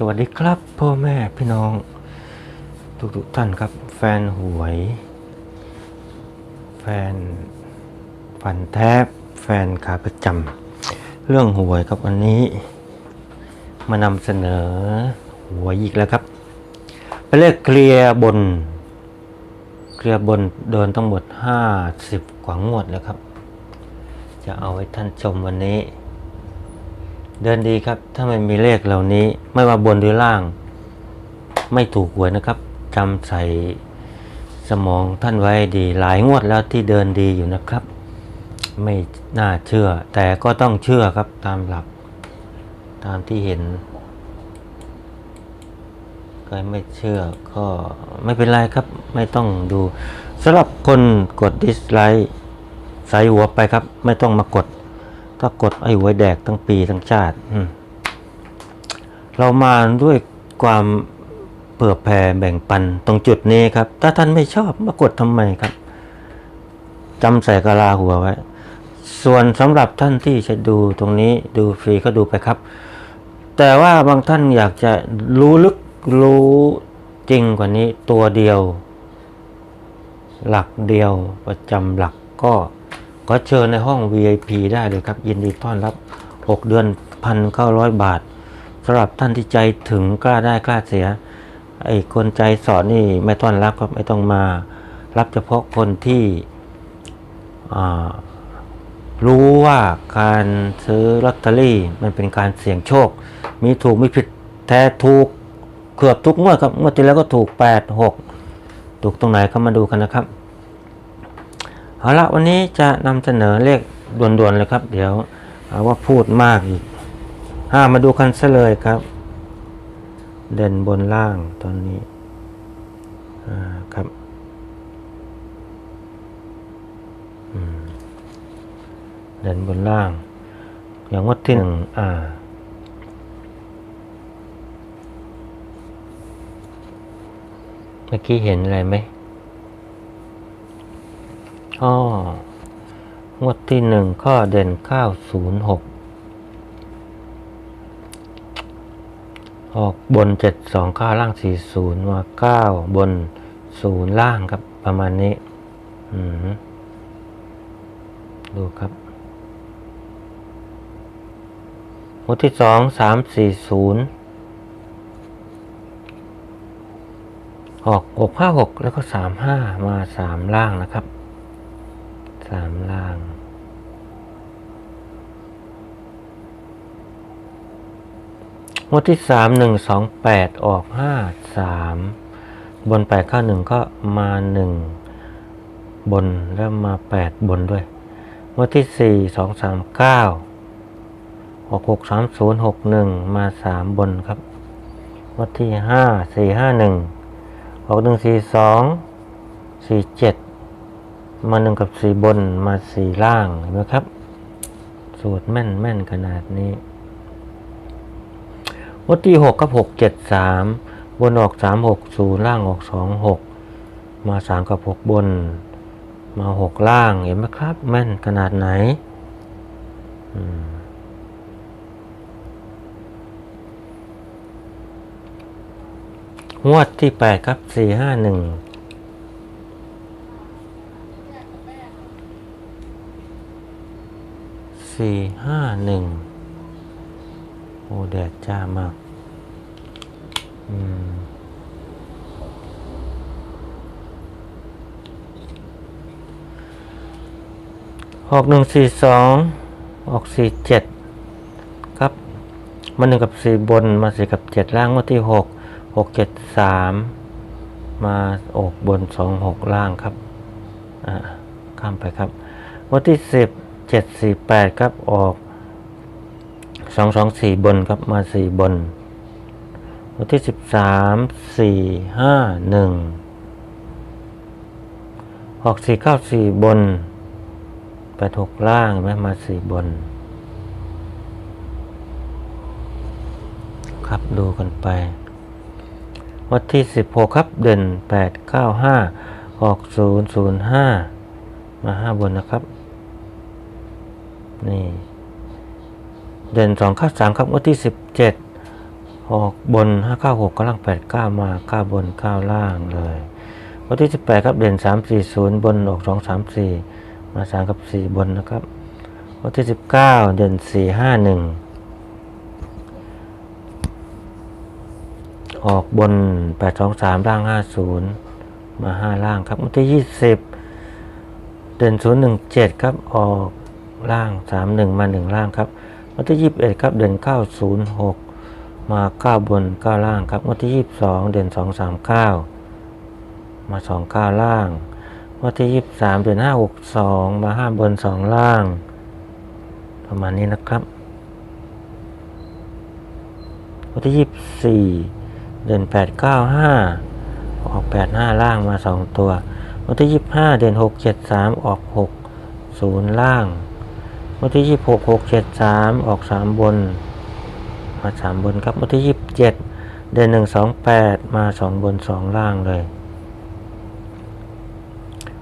สวัสดีครับพ่อแม่พี่น้อง ทุกทุกๆท่านครับ แฟนหวย แฟนฟันแทบแฟนขาประจำเรื่องหวยครับวันนี้ มานำเสนอหวยอีกแล้วครับเป็นเลขเคลียร์บน เคลียร์บนเดินทั้งหมด 50 กว่างวดแล้วครับ จะเอาไว้ท่านชมวันนี้ เดินดีครับ ถ้าไม่มีเลขเหล่านี้ ไม่ว่าบนหรือล่าง ไม่ถูกหวยนะครับจำใส่สมองท่านไว้ดี หลายงวดแล้วที่เดินดีอยู่นะครับ ไม่น่าเชื่อ แต่ก็ต้องเชื่อครับตามหลัก ตามที่เห็นใครไม่เชื่อก็ไม่เป็นไรครับ ไม่ต้องดูสำหรับคนกดดิสไลค์ใส่หัวไปครับ ไม่ต้องมากด ถ้ากดไอ้หวยแดกทั้งปีทั้งชาติอืเรามาด้วยความเผื่อแผ่แบ่งปันตรงจุดนี้ครับ ถ้าท่านไม่ชอบมากดทำไมครับจำใส่กะลาหัวไว้ ส่วนสำหรับท่านที่จะดูตรงนี้ดูฟรีก็ดูไปครับ แต่ว่าบางท่านอยากจะรู้ลึกรู้จริงกว่านี้ตัวเดียว หลักเดียวประจำหลักก็ ก็เชิญในห้อง VIP ได้เลยครับ ยินดีต้อนรับ 6 เดือน 1,900 บาทสำหรับท่านที่ใจถึงกล้าได้กล้าเสีย ไอ้คนใจสอนนี่ไม่ต้อนรับครับไม่ต้องมา รับเฉพาะคนที่รู้ว่าการซื้อลอตเตอรี่มันเป็นการเสี่ยงโชค มีถูกมีผิดแท้ถูกเกือบทุกงวดครับงวดที่แล้วก็ถูก 8 6 ถูกตรงไหนก็มาดูกันนะครับ เอาละวันนี้จะนำเสนอเลขด่วนๆเลยครับ เดี๋ยวเอาว่าพูดมากอีกอ่ามาดูกันซะเลยครับ เด่นบนล่างตอนนี้ครับเด่นบนล่าง อย่างงวัดที่หนึ่งอ่าเมื่อกี้เห็นอะไรไหม อ๋องวดที่หนึ่งข้อเด่นเก้าศูนย์หกออกบนเจ็ดสองข้าล่างสี่ศูนย์มาเก้าบนศูนย์ล่างครับ ประมาณนี้ดูครับหมวดที่สองสามสี่ศูนย์ออกหกห้าหกแล้วก็สามห้ามาสามล่างนะครับ สามล่างหมวดที่สามหนึ่งสองแปดออกห้าสามบนแปดข้าหนึ่งก็มาหนึ่งบนแล้วมาแปดบนด้วย งวดที่สี่สองสามเก้าหกหกสามศูนย์หกหนึ่งมาสามบนครับ งวดที่ห้าสี่ห้าหนึ่งหกหนึ่งสี่สองสี่เจ็ด มาหนึ่งกับสี่บนมาสี่ล่างเห็นไหมครับ สูตรแม่นแม่นขนาดนี้งวดที่หกกับหกเจ็ดสามบนออกสามหกศูนย์ล่างออกสองหกมาสามกับหกบน มาหกล่างเห็นไหมครับ แม่นขนาดไหนอืมงวดที่แปดครับสี่ห้าหนึ่ง สี่ห้าหนึ่งโอ้แดดจ้ามาก อืมหกหนึ่งสี่สองออกสี่เจ็ดครับ มาหนึ่งกับสี่บนมาสี่กับเจ็ดล่างมาที่หกหกเจ็ดสามมาออกบนสองหกล่างครับ อ่าข้ามไปครับ วันที่สิบ เจ็ดสี่แปดครับออกสองสองสี่บนครับมาสี่บน วันที่สิบสามสี่ห้าหนึ่งออกสี่เก้าสี่บนแปดหกล่างไหมมาสี่บน ครับดูกันไป วัดที่สิบหกครับเด่นแปดเก้าห้าออกศูนย์ศูนย์ห้ามาห้าบนนะครับ นี่ เด่นสองข้าสามครับวัดที่สิบเจ็ดออกบนห้าเก้าหกกำลังแปดเก้ามาเก้าบนเก้าล่างเลยวันที่สิบแปดครับเด่นสามสี่ศูนย์บนออกสองสามสี่มาสามกับสี่บนนะครับวันที่สิบเก้าเด่นสี่ห้าหนึ่งออกบนแปดสองสามล่างห้าศูนย์มาห้าล่างครับวันที่ยี่สิบเด่นศูนย์หนึ่งเจ็ดครับ ออก ล่างสามหนึ่งมาหนึ่งล่างครับวันที่ยี่สิบเอ็ดครับเด่นเก้าศูนย์หกมาเก้าบนเก้าล่างครับงวดที่ยี่สิบสองเด่นสองสามเก้ามาสองเก้าล่างงวดที่ยี่สิบสามเด่นห้าหกสองมาห้าบนสองล่าง ประมาณนี้นะครับงวดที่ยี่สิบสี่เด่นแปดเก้าห้าออกแปดห้าล่างมาสองตัวงวดที่ยี่สิบห้าเด่นหกเจ็ดสามออกหกศูนย์ล่าง วดที่ยี่สิบหกหกเจ็ดสามออกสามบน มาสามบนครับวันที่ยี่สิบเจ็ดเดือนหนึ่งสองแปดมาสองบนสองล่างเลย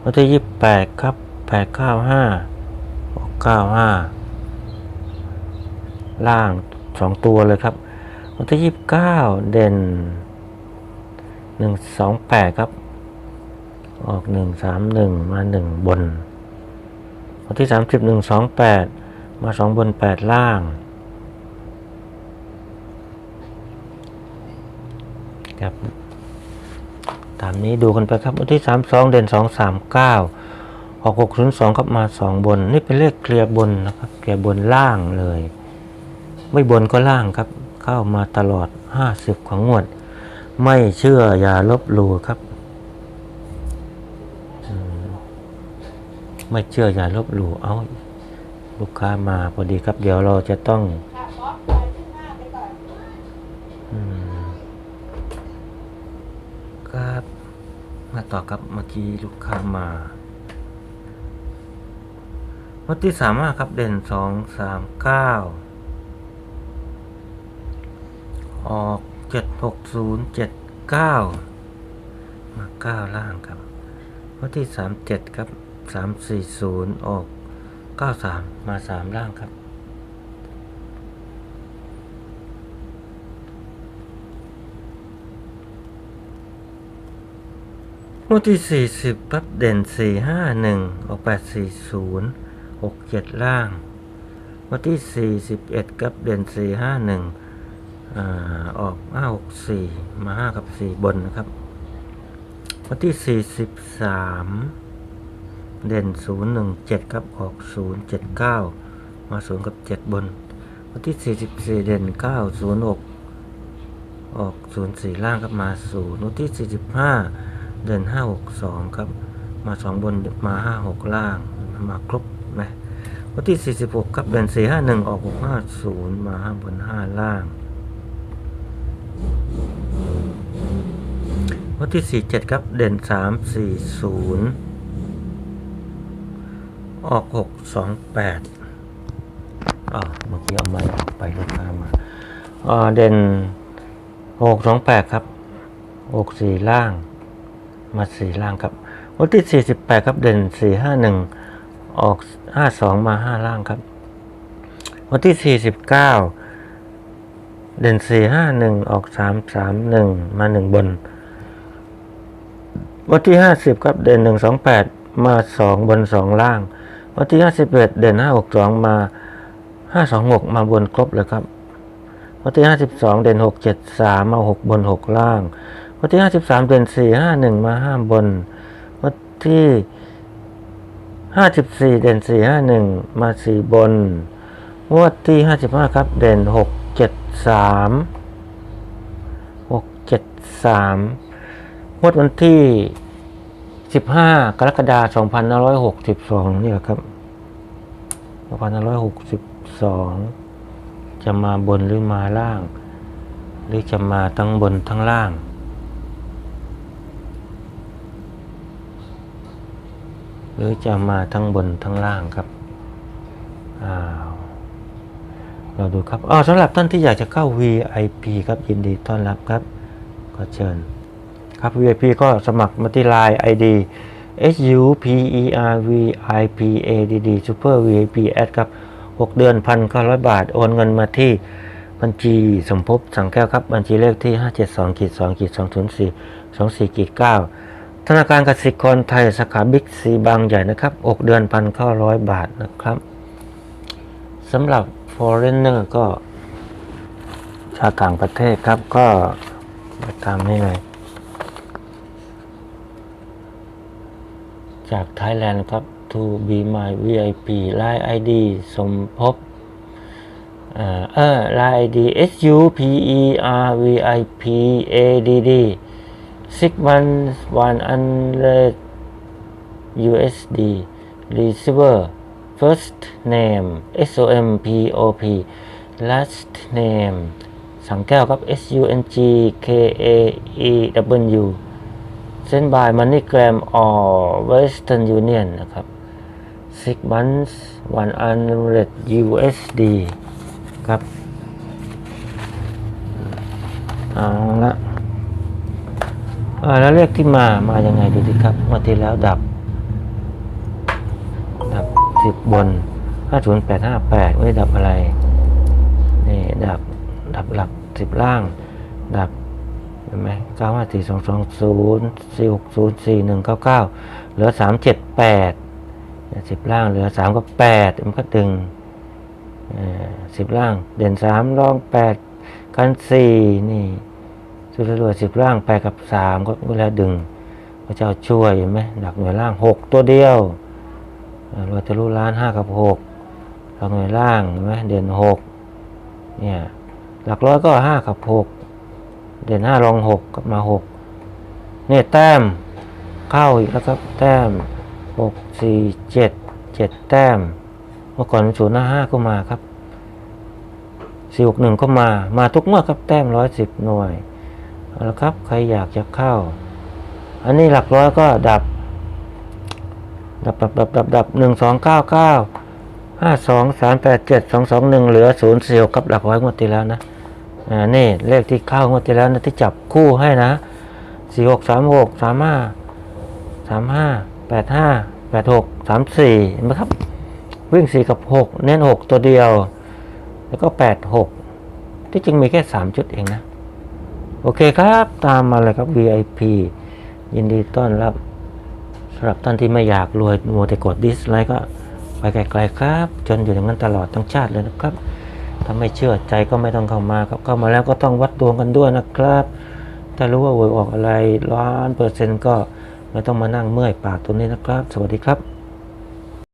วันที่ยี่สิบแปดครับแปดเก้าห้าออกเก้าห้าล่างสองตัวเลยครับ วันที่ยี่สิบเก้าเด่นหนึ่งสองแปดครับ ออกหนึ่งสามหนึ่งมาหนึ่งบน วันที่สามสิบหนึ่งสองแปดมาสองบนแปดล่าง ครับ ตามนี้ดูกันไปครับวันที่สามสองเด่นสองสามเก้าออกหกศูนสองครับมาสองบน นี่เป็นเลขเคลียร์บนนะครับ เคลียร์บนล่างเลย ไม่บนก็ล่างครับ เข้ามาตลอดห้าสิบของงวด ไม่เชื่ออย่าลบหลู่ครับ ไม่เชื่ออย่าลบหลู่เอาลูกค้ามาพอดีครับ เดี๋ยวเราจะต้องอครับมาต่อครับเมื่อกี้ลูกค้ามาวันที่สามารถครับเด่นสองสามเก้าออกเจ็ดหกศูนย์เจ็ดเก้ามาเก้าล่างครับวันที่สามเจ็ดครับ สามสี่ศูนย์ออกเก้าสามมาสามล่างครับ งวดที่สี่สิบปั๊บเด่นสี่ห้าหนึ่งออกแปดสี่ศูนย์หกเจ็ดล่างงวดที่สี่สิบเอ็ดกับเด่นสี่ห้าหนึ่งออกห้าหกสี่มาห้ากับสี่บนนะครับ วันที่สี่สิบสาม เด่นศูนย์หนึ่งเจ็ดครับ ออกศูนย์เจ็ดเก้ามาศูนย์กับเจ็ดบน วันที่สี่สิบสี่เด่นเก้าศูนย์หกออกศูนย์สี่ล่างครับมาศูนย์งวันที่สี่สิบห้าเดินห้าหกสองครับ มาสองบน มาห้าหกล่าง มาครบไหมวันที่สี่สิบหกครับเดินสี่ห้าหนึ่งออกหกห้าศูนย์มาห้าบนห้าล่าง วันที่สี่เจ็ดครับเด่นสามสี่ศูนย์ ออกหกสองแปดอ๋อเมื่อกี้เอาไม้ออกไปลูกค้ามาอ่าเด่นหกสองแปดครับหกสี่ล่าง มาสี่ล่างครับวันที่สี่สิบแปดครับเด่นสี่ห้าหนึ่งออกห้าสองมาห้าล่างครับ วันที่สี่สิบเก้าเด่นสี่ห้าหนึ่งออกสามสามหนึ่งมาหนึ่งบน วันที่ห้าสิบครับเด่นหนึ่งสองแปดมาสองบนสองล่าง วันที่ 51 เด่น 562 มา 526 มาบนครบเลยครับ วันที่ 52 เด่น 673 มา 6 บน 6 ล่าง วันที่ 53 เด่น 451 มา 5 บน วันที่ 54 เด่น 451 มา 4 บน วันที่ 55 ครับ เด่น 673 673 งวดวันที่ สิบห้ากรกฎาคมสองพันร้อยหกสิบสองนี่แหละครับสองพันร้อยหกสิบสองจะมาบนหรือมาล่าง หรือจะมาทั้งบนทั้งล่าง หรือจะมาทั้งบนทั้งล่างครับอ้าวเราดูครับอ๋อสำหรับท่านที่อยากจะเข้า VIP ครับยินดีต้อนรับครับ ก็เชิญ ครับ VIP ก็สมัครมาที่ Line ID S U P E R V I P A D D Super VIP แอดครับ 6 เดือนพันเก้าร้อยบาท โอนเงินมาที่บัญชีสมภพสังแก้วครับ บัญชีเลขที่ 572ขีด2ขีด204 24ขีด9ธนาคารกสิกรไทยสาขาบิ๊กซีบางใหญ่นะครับ 6 เดือน 1,900 บาทนะครับสำหรับ foreigner ก็ชาวต่างประเทศครับก็ตามนี้เลย จากไทยแลนด์ครับ to be my VIP Line ID สมภพอ่าเออ Line ID S U P E R V I P A D D six one one hundred USD receiver first name S O M P O P last name สังแก้วครับ S U N G K A E W เส้นบาย MoneyGram or Western Union นะครับ six months one hundred USD ครับ เอาละอ่าแล้วเลขที่มา มายังไงดูดิครับเมื่อที่แล้วดับ ดับสิบบนห้าศูนย์แปดห้าแปดไม่ด้ดับอะไร นี่ ดับ ดับหลักสิบล่าง ดับ เห็นไหมเก้าห้าสี่สองสองศูนย์สี่หกศูนย์สี่หนึ่งเก้าเก้าเหลือสามเจ็ดแปดสิบล่างเหลือสามกับแปดมันก็ดึงสิบล่าง เด่นสามรองแปดกันสี่นี่สุดรวยสิบล่างแปดกับสามก็ก็แล้วดึงพระเจ้าช่วยเห็นไหมดักหน่วยล่างหกตัวเดียวรวยทะลุล้านห้ากับหกหลักหน่วยล่างเห็นไหมเด่นหกเนี่ยหลักร้อยก็ห้ากับหก เด่นห้ารองหกกลับมาหกเนี่ยแต้มเข้าอีกแล้วครับ แต้มหกสี่เจ็ดเจ็ดแต้ม เมื่อก่อนศูนย์หน้าห้าก็มาครับสี่หกหนึ่งก็มามาทุกงวดครับแต้มร้อยสิบหน่วยเอาละครับ ใครอยากจะเข้า อันนี้หลักร้อยก็ดับ ดับดับดับดับดับหนึ่งสองเก้าเก้าห้าสองสามแปดเจ็ดสองสองหนึ่งเหลือศูนย์สี่ครับหลักร้อยงวดที่แล้วนะ อ่านี่เลขที่เข้างวดที่แล้วนะที่จับคู่ให้นะสี่หกสามหกสามห้าสามห้าแปดห้าแปดหกสามสี่เห็นไหมครับ วิ่งสี่กับหกเน้นหกตัวเดียว แล้วก็แปดหกที่จริงมีแค่สามจุดเองนะ โอเคครับ ตามมาเลยครับ VIP ยินดีต้อนรับสำหรับท่านที่ไม่อยากรวยมัวแต่กดดิสไลค์ก็ไปไกลๆครับ จนอยู่อย่างนั้นตลอดทั้งชาติเลยนะครับ ถ้าไม่เชื่อใจก็ไม่ต้องเข้ามาครับเข้ามาแล้วก็ต้องวัดดวงกันด้วยนะครับ ถ้ารู้ว่าหวยออกอะไรร้านเปอร์เซ็นต์ก็ไม่ต้องมานั่งเมื่อยปากตรงนี้นะครับ สวัสดีครับ